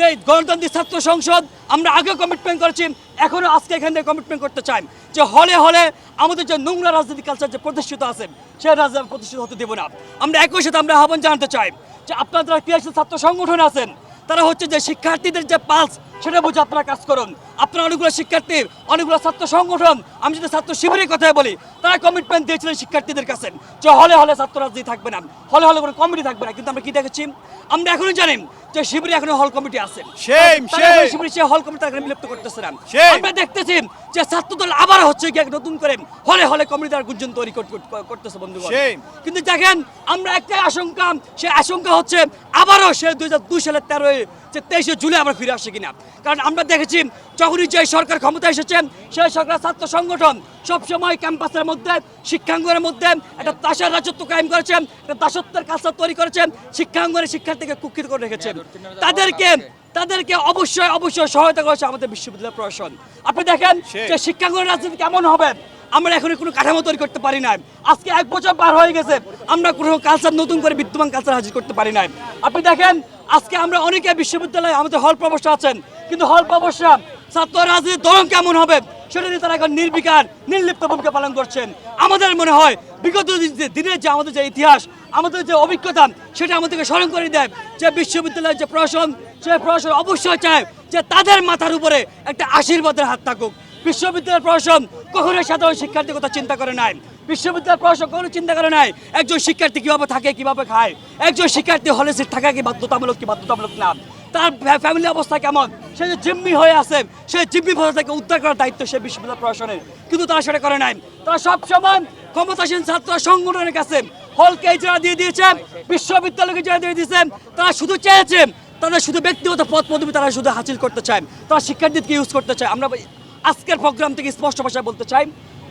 যে গণতান্ত্রিক ছাত্র সংসদ আমরা আগে কমিটমেন্ট করেছি, এখনও আজকে এখান থেকে কমিটমেন্ট করতে চাই। যে হলে হলে আমাদের যে নোংরা রাজনীতি কালচার যে প্রতিষ্ঠিত আছে, সে রাজনীতি প্রতিষ্ঠিত হতে দেব না। আমরা একই সাথে আমরা আহ্বান জানাতে চাই যে আপনারা যারা ক্রিয়াশীল ছাত্র সংগঠন আছেন, তারা হচ্ছে যে শিক্ষার্থীদের যে পালস সেটা বুঝে আপনারা কাজ করুন। আপনারা অনেকগুলো শিক্ষার্থী অনেকগুলো ছাত্র সংগঠন আমি যদি ছাত্র শিবিরের কথা বলি তারা কমিটমেন্ট দিয়েছিলেন শিক্ষার্থীদের কাছে যে হলে হলে ছাত্র রাজনীতি থাকবে না হলে হলে কোনো কমিটি থাকবে না। কিন্তু আমরা কি দেখেছি? আমরা এখনও জানি যে শিবিরে এখনও হল কমিটি আছে. শিবিরে সে হল কমিটি তারা বিলুপ্ত করতেছে না। আমরা দেখতেছি যে ছাত্রদল আবার হচ্ছে এক নতুন করে হলে হলে কমিটি তার গুঞ্জন তৈরি কর- কর- করতেছে Shame. কিন্তু দেখেন আমরা একটাই আশঙ্কা সে আশঙ্কা হচ্ছে আবারও সে দুই হাজার দুই সালের তেরোই যে তেইশে জুলাই আমরা ফিরে আসে কিনা। কারণ আমরা দেখেছি যখনই যে সরকার ক্ষমতা এসেছে সেই সরকার ছাত্র সংগঠন সবসময় ক্যাম্পাসের মধ্যে শিক্ষাঙ্গনের মধ্যে একটা তাসার রাজত্ব কায়েম করেছেন একটা দাসত্বের কালচার তৈরি করেছেন শিক্ষাঙ্গনে শিক্ষার্থীকে কুক্ষিত করে রেখেছেন তাদেরকে তাদেরকে অবশ্যই অবশ্যই সহায়তা করেছে আমাদের বিশ্ববিদ্যালয় প্রশাসন। আপনি দেখেন। যে শিক্ষাঙ্গনের রাজনীতি কেমন হবে? আমরা এখন কোনো কাঠামো তৈরি করতে পারি না আজকে এক বছর পার হয়ে গেছে, আমরা কোনো কালচার নতুন করে বিদ্যমান কালচার হাজির করতে পারি না আপনি দেখেন, আজকে আমরা অনেকে বিশ্ববিদ্যালয়ে আমাদের হল প্রবেশ আছেন, কিন্তু হল প্রবেশ ছাত্র রাজনীতির ধরন কেমন হবে, সেটা নিয়ে তারা এখন নির্বিকার, নির্লিপ্ত ভূমিকা পালন করছেন। আমাদের মনে হয়, বিগত দিনের যে আমাদের যে ইতিহাস, আমাদের যে অভিজ্ঞতা, সেটা আমাদেরকে স্মরণ করে দেয় যে বিশ্ববিদ্যালয়ের যে প্রশাসন, সে প্রশাসন অবশ্যই চায় যে তাদের মাথার উপরে একটা আশীর্বাদের হাত থাকুক। বিশ্ববিদ্যালয় প্রশাসন কখনোই সাধারণ শিক্ষার্থীর কথা চিন্তা করে নাই। বিশ্ববিদ্যালয় প্রশাসন কখনো চিন্তা করে নাই একজন শিক্ষার্থী কীভাবে থাকে, কীভাবে খায়। একজন শিক্ষার্থী হলে সিট থাকা কি বাধ্যতামূলক কি বাধ্যতামূলক না? তার ফ্যামিলি অবস্থা কেমন? সে যে জিম্মি হয়ে আছে সেই জিম্মি ভাষা থেকে উদ্ধার করার দায়িত্ব সে বিশ্ববিদ্যালয় প্রশাসনের। কিন্তু তারা সেটা করে নাই। তারা সব সময় ক্ষমতাসীন ছাত্র সংগঠনের কাছে হলকে যারা দিয়ে দিয়েছেন বিশ্ববিদ্যালয়কে যারা দিয়ে দিয়েছেন তারা শুধু চেয়েছেন তাদের শুধু ব্যক্তিগত পদ পদবি তারা শুধু হাসিল করতে চায়। তারা শিক্ষার্থীদেরকে ইউজ করতে চায়। আমরা আজকের প্রোগ্রাম থেকে স্পষ্ট ভাষায় বলতে চাই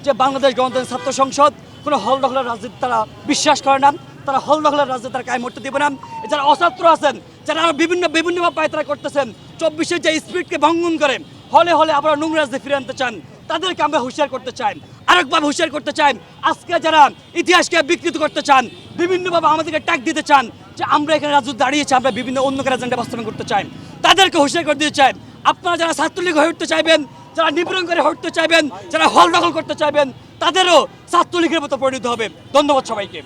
যে বাংলাদেশ গণতন্ত্র ছাত্র সংসদ, কোনো হল দখলের রাজনীতি তারা বিশ্বাস করে না। তারা হল দখলের রাজনীতি তারা কায়ে মরতে দেবে না। যারা অছাত্র আছেন, যারা আরও বিভিন্ন বিভিন্নভাবে পায়তারা করতেছেন চব্বিশের যে স্পিডকে ভঙ্গন করে, হলে হলে আবার নোংরা ফিরে আনতে চান, তাদেরকে আমরা হুঁশিয়ার করতে চাই। আরেকভাবে হুঁশিয়ার করতে চাই, আজকে যারা ইতিহাসকে বিকৃত করতে চান, বিভিন্নভাবে আমাদেরকে ট্যাগ দিতে চান যে আমরা এখানে রাজনীতি দাঁড়িয়েছি, আমরা বিভিন্ন অন্য এজেন্ডা বাস্তবায়ন করতে চাই। তাদেরকে হুঁশিয়ার করে দিতে চাই। আপনারা যারা ছাত্রলীগ হয়ে উঠতে চাইবেন যারা নিপীড়ন করে হটতে চাইবেন, যারা হল দখল করতে চাইবেন, তাদেরও ছাত্রলীগের মতো পরিণত হবে। ধন্যবাদ সবাইকে।